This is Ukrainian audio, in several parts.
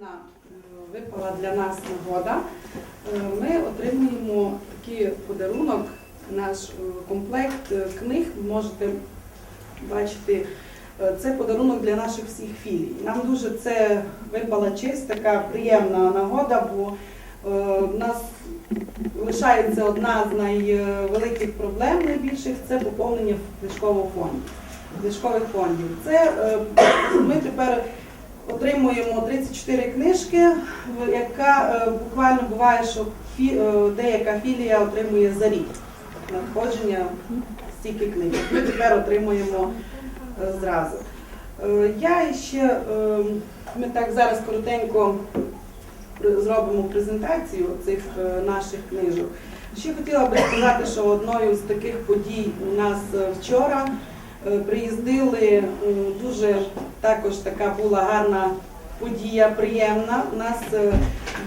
Приємна е, випала для нас нагода. Е, Ми отримуємо такий подарунок, наш е, комплект книг. Можете бачити, це подарунок для наших всіх філій. Нам дуже це випала честь, така приємна нагода, бо в нас лишається одна з найвеликих проблем найбільших це поповнення книжкового фонду. Книжкових фондів. Це ми тепер отримуємо 34 книжки, яка е, буквально буває, що е, деяка філія отримує за рік надходження стільки книг. Ми тепер отримуємо е, зразу. Я ще, ми так зараз коротенько зробимо презентацію цих наших книжок. Ще хотіла би сказати, що одною з таких подій у нас вчора приїздили дуже також така була гарна подія, приємна. У нас е,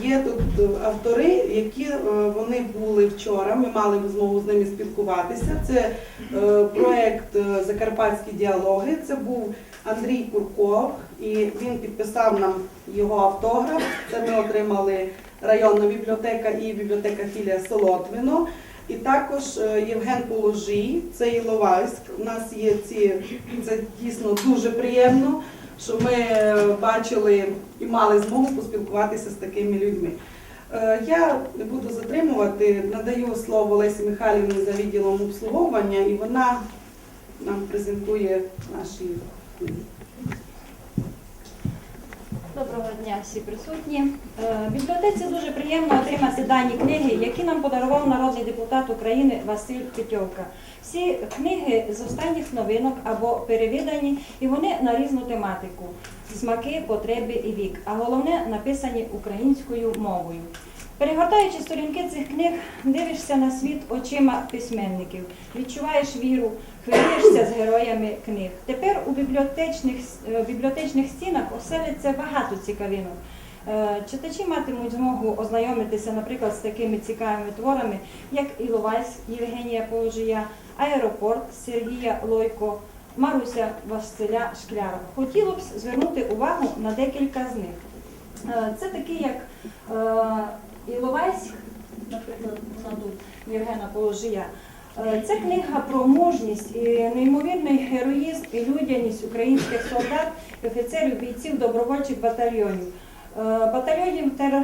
є тут е, автори, які е, вони були вчора. Ми мали змогу з ними спілкуватися. Це е, проект е, Закарпатські діалоги. Це був Андрій Курков, і він підписав нам його автограф. Це ми отримали районна бібліотека і бібліотека філія Солотвино. І також е, Євген Положій, це Іловайськ. У нас є ці, це дійсно дуже приємно, що ми е, бачили і мали змогу поспілкуватися з такими людьми. Е, Я буду затримувати, надаю слово Лесі Михайлівні за відділом обслуговування, і вона нам презентує наші. Доброго дня всі присутні. Е, В бібліотеці дуже приємно отримати дані книги, які нам подарував народний депутат України Василь Петьовка. Всі книги з останніх новинок або перевідані, і вони на різну тематику: смаки, потреби і вік. А головне написані українською мовою. Перегортаючи сторінки цих книг, дивишся на світ очима письменників, відчуваєш віру, хвилюєшся з героями книг. Тепер у бібліотечних, е, бібліотечних стінах оселиться багато цікавинок. Е, Читачі матимуть змогу ознайомитися, наприклад, з такими цікавими творами, як Іловайськ Євгенія Положія, Аеропорт Сергія Лойко, Маруся Василя Шкляра. Хотіло б звернути увагу на декілька з них. Е, Це такі, як Іловайськ, наприклад, вона Євгена Положія. Е, Це книга про мужність і неймовірний героїзм і людяність українських солдат офіцерів бійців добровольчих батальйонів. Е, Батальйонів е,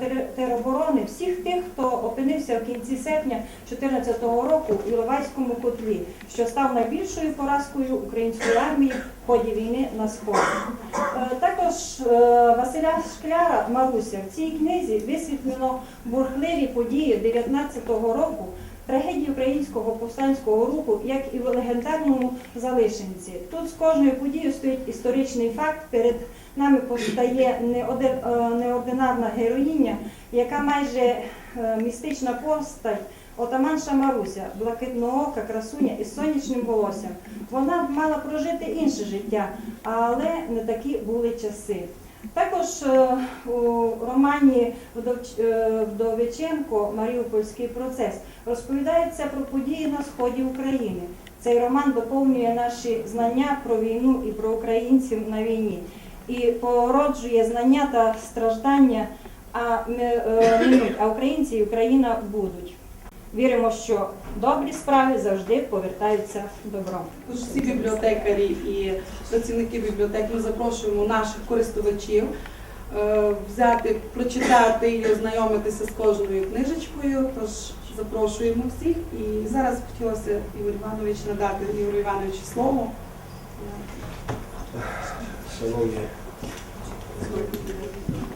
тер- тероборони, всіх тих, хто опинився в кінці серпня 2014 року у Іловайському котлі, що став найбільшою поразкою української армії в ході війни на сході. Е, Також е, Василя Шкляра Маруся в цій книзі висвітлено бурхливі події 19-го року, трагедії українського повстанського руху, як і в легендарному залишенці. Тут з кожною подією стоїть історичний факт. Перед нами постає е, неординарна героїня, яка майже містична постать. Отаманша Маруся, блакитноока красуня із сонячним волоссям. Вона б мала прожити інше життя, але не такі були часи. Також е, у романі е, Вдовиченко Маріупольський процес розповідається про події на сході України. Цей роман доповнює наші знання про війну і про українців на війні і породжує знання та страждання, а е, а українці і Україна будуть. Віримо, що добрі справи завжди повертаються добром. Тож всі бібліотекарі і працівники бібліотек ми запрошуємо наших користувачів е, взяти, прочитати і ознайомитися з кожною книжечкою. Тож запрошуємо всіх. І зараз хотілося Ігор Іванович надати Ігорю Івановичу слово. Шановні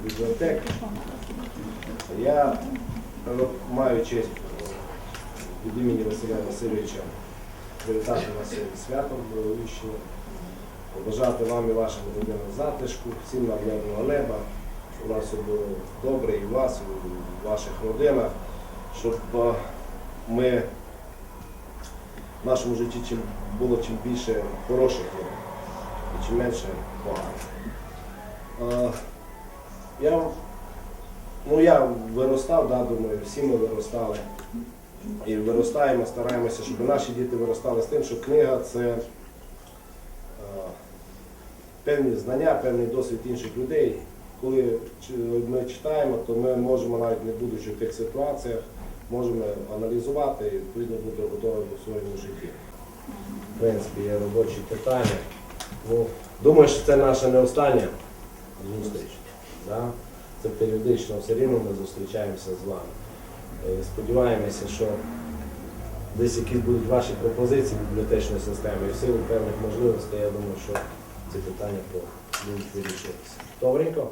бібліотек, я маю честь від імені Василя Васильовича привітати вас з святом Благовіщення, побажати вам і вашим родинам затишку, всім нам мирного неба, щоб у нас все було добре і у вас, і у ваших родинах, щоб е, ми в нашому житті чим було чим більше хороших і чим менше поганих. Е, Я, ну, я виростав, да, думаю, всі ми виростали. І виростаємо, стараємося, щоб наші діти виростали з тим, що книга це е, певні знання, певний досвід інших людей, коли ми читаємо, то ми можемо навіть не будучи в тих ситуаціях, можемо аналізувати і відповідно бути готові до своєму житті. В принципі, є робочі питання. Ну, думаю, що це наша не остання зустріч. Да? Це періодично все рівно ми зустрічаємося з вами. Е, Сподіваємося, що десь якісь будуть ваші пропозиції бібліотечної системи і в силу певних можливостей, я думаю, що ці питання будуть вирішуватися. Добренько?